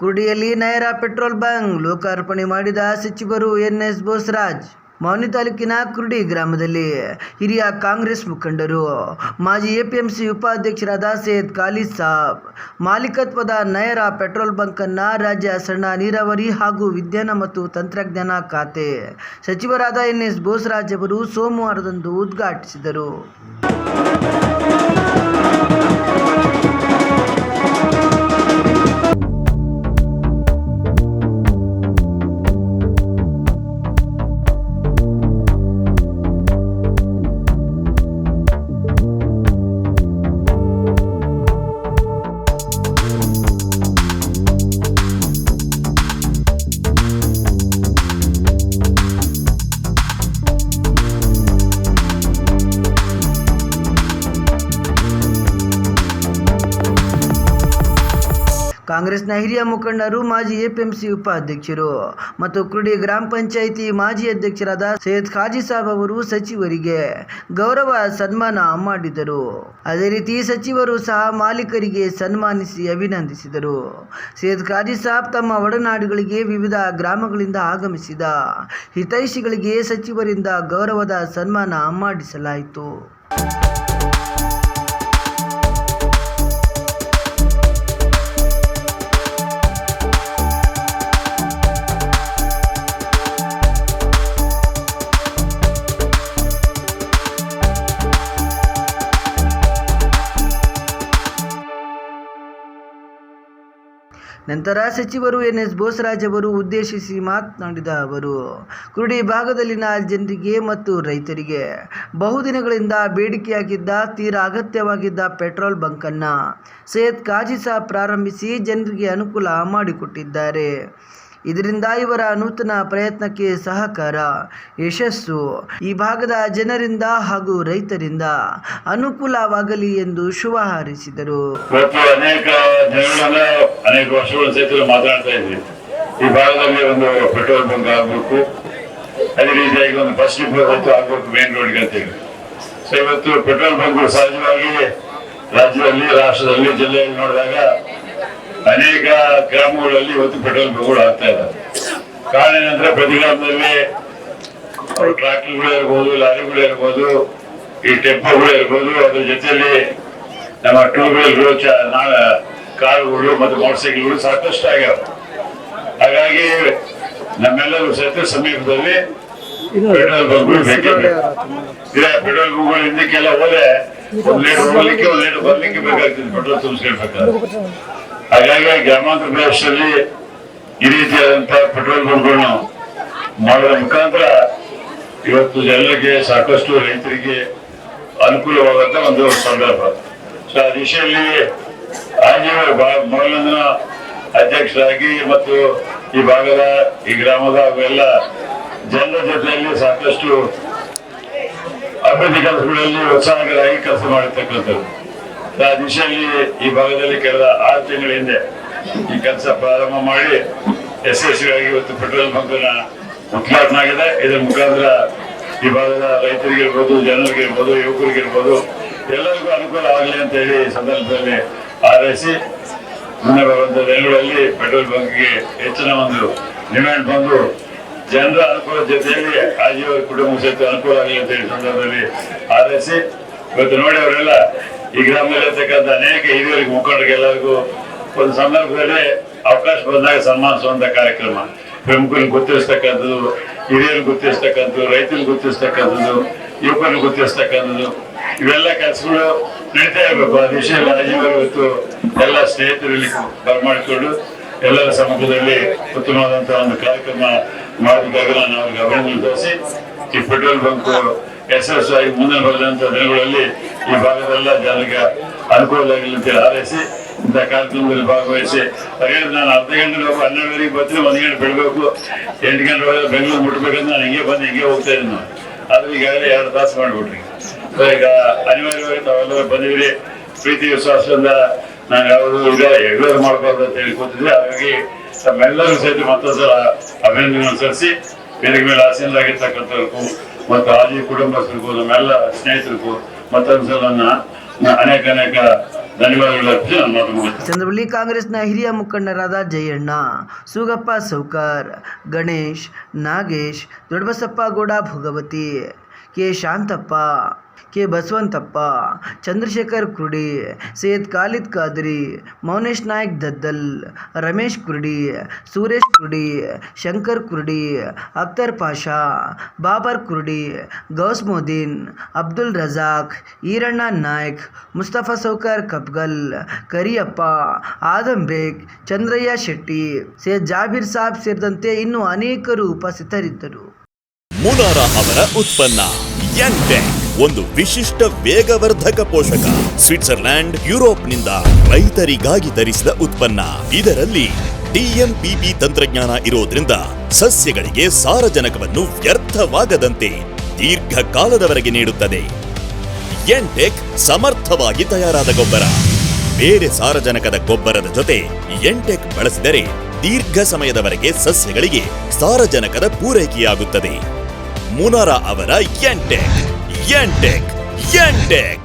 ಕುರುಡಿಯಲ್ಲಿ Nayara petrol bunk ಲೋಕಾರ್ಪಣೆ ಮಾಡಿದ ಸಚಿವರು ಎನ್ಎಸ್ ಬೋಸರಾಜ್. ಮೌನಿ ತಾಲೂಕಿನ ಕುರುಡಿ ಗ್ರಾಮದಲ್ಲಿ ಹಿರಿಯ ಕಾಂಗ್ರೆಸ್ ಮುಖಂಡರು, ಮಾಜಿ ಎಪಿಎಂಸಿ ಉಪಾಧ್ಯಕ್ಷರಾದ ಸೈಯದ್ ಖಾಲಿ ಸಾಬ್, ಮಾಲೀಕತ್ವದ ನಯರಾ ಪೆಟ್ರೋಲ್ ಬಂಕನ್ನು ರಾಜ್ಯ ಸಣ್ಣ ನೀರಾವರಿ ಹಾಗೂ ವಿಜ್ಞಾನ ಮತ್ತು ತಂತ್ರಜ್ಞಾನ ಖಾತೆ ಸಚಿವರಾದ ಎನ್ ಎಸ್ ಬೋಸರಾಜ್ ಅವರು ಸೋಮವಾರದಂದು ಉದ್ಘಾಟಿಸಿದರು. ಕಾಂಗ್ರೆಸ್ನ ಹಿರಿಯ ಮುಖಂಡರು, ಮಾಜಿ ಎಪಿಎಂಸಿ ಉಪಾಧ್ಯಕ್ಷರು ಮತ್ತು ಕುರುಡಿ ಗ್ರಾಮ ಪಂಚಾಯಿತಿ ಮಾಜಿ ಅಧ್ಯಕ್ಷರಾದ ಸೈಯದ್ ಖಾಜಿ ಸಾಬ್ ಅವರು ಸಚಿವರಿಗೆ ಗೌರವ ಸನ್ಮಾನ ಮಾಡಿದರು. ಅದೇ ರೀತಿ ಸಚಿವರು ಸಹ ಮಾಲೀಕರಿಗೆ ಸನ್ಮಾನಿಸಿ ಅಭಿನಂದಿಸಿದರು. ಸೈಯದ್ ಖಾಜಿ ಸಾಬ್ ತಮ್ಮ ಒಡನಾಡುಗಳಿಗೆ ವಿವಿಧ ಗ್ರಾಮಗಳಿಂದ ಆಗಮಿಸಿದ ಹಿತೈಷಿಗಳಿಗೆ ಸಚಿವರಿಂದ ಗೌರವದ ಸನ್ಮಾನ ಮಾಡಿಸಲಾಯಿತು. ನಂತರ ಸಚಿವರು ಎನ್ ಎಸ್ ಬೋಸರಾಜ್ ಅವರು ಉದ್ದೇಶಿಸಿ ಮಾತನಾಡಿದ ಅವರು, ಕುರುಡಿ ಭಾಗದಲ್ಲಿನ ಜನರಿಗೆ ಮತ್ತು ರೈತರಿಗೆ ಬಹುದಿನಗಳಿಂದ ಬೇಡಿಕೆಯಾಗಿದ್ದ ತೀರಾ ಅಗತ್ಯವಾಗಿದ್ದ ಪೆಟ್ರೋಲ್ ಬಂಕನ್ನು ಸೈಯದ್ ಕಾಜಿ ಸಾಬ್ ಪ್ರಾರಂಭಿಸಿ ಜನರಿಗೆ ಅನುಕೂಲ ಮಾಡಿಕೊಟ್ಟಿದ್ದಾರೆ. ಇದರಿಂದ ಇವರ ನೂತನ ಪ್ರಯತ್ನಕ್ಕೆ ಸಹಕಾರ, ಯಶಸ್ಸು ಈ ಭಾಗದ ಜನರಿಂದ ಹಾಗೂ ರೈತರಿಂದ ಅನುಕೂಲವಾಗಲಿ ಎಂದು ಶುಭ ಹಾರೈಸಿದರು. ಅನೇಕ ಅನೇಕ ವರ್ಷಗಳ ಸಹಿತ ಮಾತನಾಡ್ತಾ ಇದ್ವಿ ಈ ಭಾಗದಲ್ಲಿ ಒಂದು ಪೆಟ್ರೋಲ್ ಬಂಕ್ ಆಗ್ಬೇಕು, ಅದೇ ರೀತಿಯಾಗಿ ಒಂದು ಬಸ್ ಡಿಪೋ ಆಗ್ಬೇಕು ಮೇನ್ ರೋಡ್ಗೆ ಅಂತೇಳಿ. ಸೊ ಇವತ್ತು ಪೆಟ್ರೋಲ್ ಬಂಕ್ ಸಹಜವಾಗಿ ರಾಜ್ಯದಲ್ಲಿ, ರಾಷ್ಟ್ರದಲ್ಲಿ, ಜಿಲ್ಲೆಯಲ್ಲಿ ನೋಡಿದಾಗ ಅನೇಕ ಗ್ರಾಮಗಳಲ್ಲಿ ಇವತ್ತು ಪೆಟ್ರೋಲ್ ಬಂಕ್ಗಳು ಆಗ್ತಾ ಇದ್ದಾರೆ ಕಾರಣ ಏನಂದ್ರೆ ಪ್ರತಿ ಗ್ರಾಮದಲ್ಲಿ ಟ್ರಾಕ್ಟರ್ಗಳು ಇರ್ಬೋದು ಲಾರಿಗಳು ಇರ್ಬೋದು ಈ ಟೆಂಪೋಗಳು ಇರ್ಬೋದು ಅದ್ರ ಜೊತೆಯಲ್ಲಿ ನಮ್ಮ ಟೂ ವೀಲರ್ಗಳು ಕಾರುಗಳು ಮತ್ತು ಮೋಟರ್ ಸೈಕಲ್ಗಳು ಸಾಕಷ್ಟು ಆಗ್ಯಾವ. ಹಾಗಾಗಿ ನಮ್ಮೆಲ್ಲರೂ ಸಹಿತ ಸಮೀಪದಲ್ಲಿ ಪೆಟ್ರೋಲ್ ಬಂಕ್ಗಳು ಬೇಕೇ ಪೆಟ್ರೋಲ್ ಬಂಕ್ಗಳು ಹಿಂದಕ್ಕೆಲ್ಲ ಹೋದ್ರೆ ಹೋಗ್ಲಿಕ್ಕೆ ಒಂದ್ ಲೀಟರ್ ಬರ್ಲಿಕ್ಕೆ ಬೇಕಾಗ್ತದೆ ಪೆಟ್ರೋಲ್ ತುಂಬಿಸ್ಕೊಳ್ಬೇಕಾದ್ರೆ ಹಾಗಾಗಿ ಗ್ರಾಮಾಂತರ ಪ್ರದೇಶದಲ್ಲಿ ಈ ರೀತಿಯಾದಂತಹ ಪೆಟ್ರೋಲ್ ಬಂಕ್ಗಳನ್ನು ಮಾಡೋದ್ರ ಮುಖಾಂತರ ಇವತ್ತು ಜನರಿಗೆ ಸಾಕಷ್ಟು ರೈತರಿಗೆ ಅನುಕೂಲವಾದಂತ ಒಂದು ಸಂದರ್ಭ. ಸೊ ಆ ದಿಶೆಯಲ್ಲಿ ಆಜೀವ ಬಾ- ಮೊದಲಿನ ಅಧ್ಯಕ್ಷರಾಗಿ ಮತ್ತು ಈ ಭಾಗದ ಈ ಗ್ರಾಮದ ಅವೆಲ್ಲ ಜನರ ಜೊತೆಯಲ್ಲಿ ಸಾಕಷ್ಟು ಅಭಿವೃದ್ಧಿ ಕೆಲಸಗಳಲ್ಲಿ ಉತ್ಸಾಹಕರಾಗಿ ಕೆಲಸ ಮಾಡಿರ್ತಕ್ಕಂಥದ್ದು ಆ ದಿಶೆಯಲ್ಲಿ ಈ ಭಾಗದಲ್ಲಿ ಕಳೆದ ಆರು ತಿಂಗಳ ಹಿಂದೆ ಈ ಕೆಲಸ ಪ್ರಾರಂಭ ಮಾಡಿ ಯಶಸ್ವಿಯಾಗಿ ಇವತ್ತು ಪೆಟ್ರೋಲ್ ಬಂಕ್ನ ಉದ್ಘಾಟನೆ ಆಗಿದೆ ಇದರ ಮುಖಾಂತರ ಈ ಭಾಗದ ರೈತರಿಗಿರ್ಬೋದು, ಜನರಿಗಿರ್ಬೋದು, ಯುವಕರಿಗಿರ್ಬೋದು, ಎಲ್ಲರಿಗೂ ಅನುಕೂಲ ಆಗಲಿ ಅಂತ ಹೇಳಿ ಸಂದರ್ಭದಲ್ಲಿ ಆರೈಸಿ ಮುಂದೆ ಬರುವಂತ ದಿನಗಳಲ್ಲಿ ಪೆಟ್ರೋಲ್ ಬಂಕ್ಗೆ ಹೆಚ್ಚಿನ ಒಂದು ಡಿಮ್ಯಾಂಡ್ ಬಂದು ಜನರ ಅನುಕೂಲ ಜೊತೆಯಲ್ಲಿ ಆಜೀವ ಕುಟುಂಬ ಸಹಿತ ಅನುಕೂಲ ಆಗಲಿ ಅಂತ ಹೇಳಿ ಸಂದರ್ಭದಲ್ಲಿ ಹಾರೈಸಿ, ಇವತ್ತು ನೋಡಿ ಅವರೆಲ್ಲ ಈ ಗ್ರಾಮದಲ್ಲಿ ಇರ್ತಕ್ಕಂಥ ಅನೇಕ ಹಿರಿಯರಿಗೆ ಮುಖಂಡರಿಗೆಲ್ಲರಿಗೂ ಒಂದು ಸಂದರ್ಭದಲ್ಲಿ ಅವಕಾಶ ಬಂದಾಗ ಸನ್ಮಾನಿಸುವಂತ ಕಾರ್ಯಕ್ರಮ. ಪ್ರಮುಖರಿಗೆ ಗೊತ್ತಿರಿಸ್ತಕ್ಕಂಥದ್ದು ಹಿರಿಯರಿಗೆ ಗೊತ್ತಿರಿಸ್ತಕ್ಕಂಥದ್ದು ರೈತರಿಗೆ ಗೊತ್ತಿರಿಸ್ತಕ್ಕಂಥದ್ದು ಯುವಕರಿಗೆ ಗೊತ್ತಿರಿಸ್ತಕ್ಕಂಥದ್ದು ಇವೆಲ್ಲ ಕೆಲಸಗಳು ನಡೀತಾ ಇರಬೇಕು. ಆ ದಿಶೆಯಲ್ಲಿ ರಾಜೀವರು ಇವತ್ತು ಎಲ್ಲ ಸ್ನೇಹಿತರಲ್ಲಿ ಬರಮಾಡಿಕೊಂಡು ಎಲ್ಲರ ಸಮ್ಮುಖದಲ್ಲಿ ಉತ್ತಮವಾದಂತಹ ಒಂದು ಕಾರ್ಯಕ್ರಮ ಮಾಡಿದಾಗ ನಾನು ಅವ್ರಿಗೆ ಅಭಿನಂದನೆ ತೋರಿಸಿ ಈ ಪೆಟ್ರೋಲ್ ಬಂಕ್ ಐ ಮುಂದೆ ಬರೆದಂತ ದಿನಗಳಲ್ಲಿ ಈ ಭಾಗದೆಲ್ಲ ಜನರಿಗೆ ಅನುಕೂಲ ಆಗಲಿ ಅಂತ ಹಾರೈಸಿ, ಇಂಥ ಕಾರ್ಯಕ್ರಮದಲ್ಲಿ ಭಾಗವಹಿಸಿ ಹಾಗಾಗಿ ನಾನು ಅರ್ಧ ಗಂಟೆ ಹೋಗಿ ಹನ್ನೆರಡುವರೆಗೆ ಬರ್ತೀನಿ, ಒಂದು ಗಂಟೆ ಬಿಡಬೇಕು, ಎಂಟು ಗಂಟೆ ಒಳಗೆ ಬೆಂಗಳೂರು ಮುಟ್ಬೇಕಂತ ನಾನು ಹಿಂಗೆ ಬಂದು ಹಿಂಗೆ ಹೋಗ್ತಾ ಇದ್ದೀನಿ ನಾನು. ಆದ್ರೆ ಈಗಾಗಲೇ ಎರಡು ತಾಸು ಮಾಡಿಬಿಟ್ರಿ. ಈಗ ಅನಿವಾರ್ಯವಾಗಿ ತಾವೆಲ್ಲರೂ ಬಂದಿದ್ದೀರಿ, ಪ್ರೀತಿ ವಿಶ್ವಾಸದಿಂದ ನಾನು ಯಾವುದು ಈಗ ಎಗ್ಲರ್ ಮಾಡಬಾರ್ದು ಅಂತ ಹೇಳಿ ಕೂತಿದ್ದೆ ಹಾಗಾಗಿ ತಮ್ಮೆಲ್ಲರೂ ಸಹಿತ ಮತ್ತೊಂದ್ಸಲ ಅಭಿನಂದನೆ ಸಲ್ಲಿಸಿ, ಬೇರೆ ಮೇಲೆ ಆಸೀನರಾಗಿರ್ತಕ್ಕಂಥವ್ರಿಗೂ ಮತ್ತು ಆಜಿ ಕುಟುಂಬಸ್ಥರಿಗೂ, ನಮ್ಮೆಲ್ಲ ಸ್ನೇಹಿತರಿಗೂ ಮತ್ತೊಂದ್ಸಲ ಅನೇಕ ಅನೇಕ. ಚಂದ್ರವಳ್ಳಿ ಕಾಂಗ್ರೆಸ್ನ ಹಿರಿಯ ಮುಖಂಡರಾದ ಜಯಣ್ಣ, ಸೂಗಪ್ಪ ಸೌಕಾರ್, ಗಣೇಶ್, ನಾಗೇಶ್, ದೊಡ್ಡಬಸಪ್ಪ ಗೌಡ, ಭೋಗವತಿ, ಕೆ. ಶಾಂತಪ್ಪ. ಕೆ ಬಸವಂತಪ್ಪ, ಚಂದ್ರಶೇಖರ್ ಕುರುಡಿ, ಸೈಯದ್ ಖಾಲಿದ್ ಖಾದ್ರಿ, ಮೌನೇಶ್ ನಾಯಕ್ ದದ್ದಲ್, ರಮೇಶ್ ಕುರುಡಿ, ಸುರೇಶ್ ಕುರುಡಿ, ಶಂಕರ್ ಕುರುಡಿ, ಅಖ್ತರ್ ಪಾಷಾ, ಬಾಬರ್ ಕುರುಡಿ ಮೊದೀನ್ ಅಬ್ದುಲ್ ರಜಾಕ್, ಈರಣ್ಣ ನಾಯ್ಕ್, ಮುಸ್ತಫಾ ಸೌಕರ್ ಕಪ್ಗಲ್, ಕರಿಯಪ್ಪ ಆದಂ ಬೇಗ್, ಚಂದ್ರಯ್ಯ ಶೆಟ್ಟಿ, ಸೈಯದ್ ಜಾಬೀರ್ ಸಾಬ್ ಸೇರಿದಂತೆ ಇನ್ನೂ ಅನೇಕರು ಉಪಸ್ಥಿತರಿದ್ದರು. ಮುನಾರ ಅವರ ಉತ್ಪನ್ನ ಒಂದು ವಿಶಿಷ್ಟ ವೇಗವರ್ಧಕ ಪೋಷಕ. ಸ್ವಿಟ್ಜರ್ಲ್ಯಾಂಡ್ ಯುರೋಪ್ನಿಂದ ರೈತರಿಗಾಗಿ ಧರಿಸಿದ ಉತ್ಪನ್ನ. ಇದರಲ್ಲಿ ಡಿಎಂಪಿಪಿ ತಂತ್ರಜ್ಞಾನ ಇರೋದ್ರಿಂದ ಸಸ್ಯಗಳಿಗೆ ಸಾರಜನಕವನ್ನು ವ್ಯರ್ಥವಾಗದಂತೆ ದೀರ್ಘಕಾಲದವರೆಗೆ ನೀಡುತ್ತದೆ. ಎಂಟೆಕ್ ಸಮರ್ಥವಾಗಿ ತಯಾರಾದ ಗೊಬ್ಬರ. ಬೇರೆ ಸಾರಜನಕದ ಗೊಬ್ಬರದ ಜೊತೆ ಎಂಟೆಕ್ ಬಳಸಿದರೆ ದೀರ್ಘ ಸಮಯದವರೆಗೆ ಸಸ್ಯಗಳಿಗೆ ಸಾರಜನಕದ ಪೂರೈಕೆಯಾಗುತ್ತದೆ. ಮುನಾರ ಅವರ ಎಂಟೆಕ್ ಎಂಟೆಕ್ ಎಂಟೆಕ್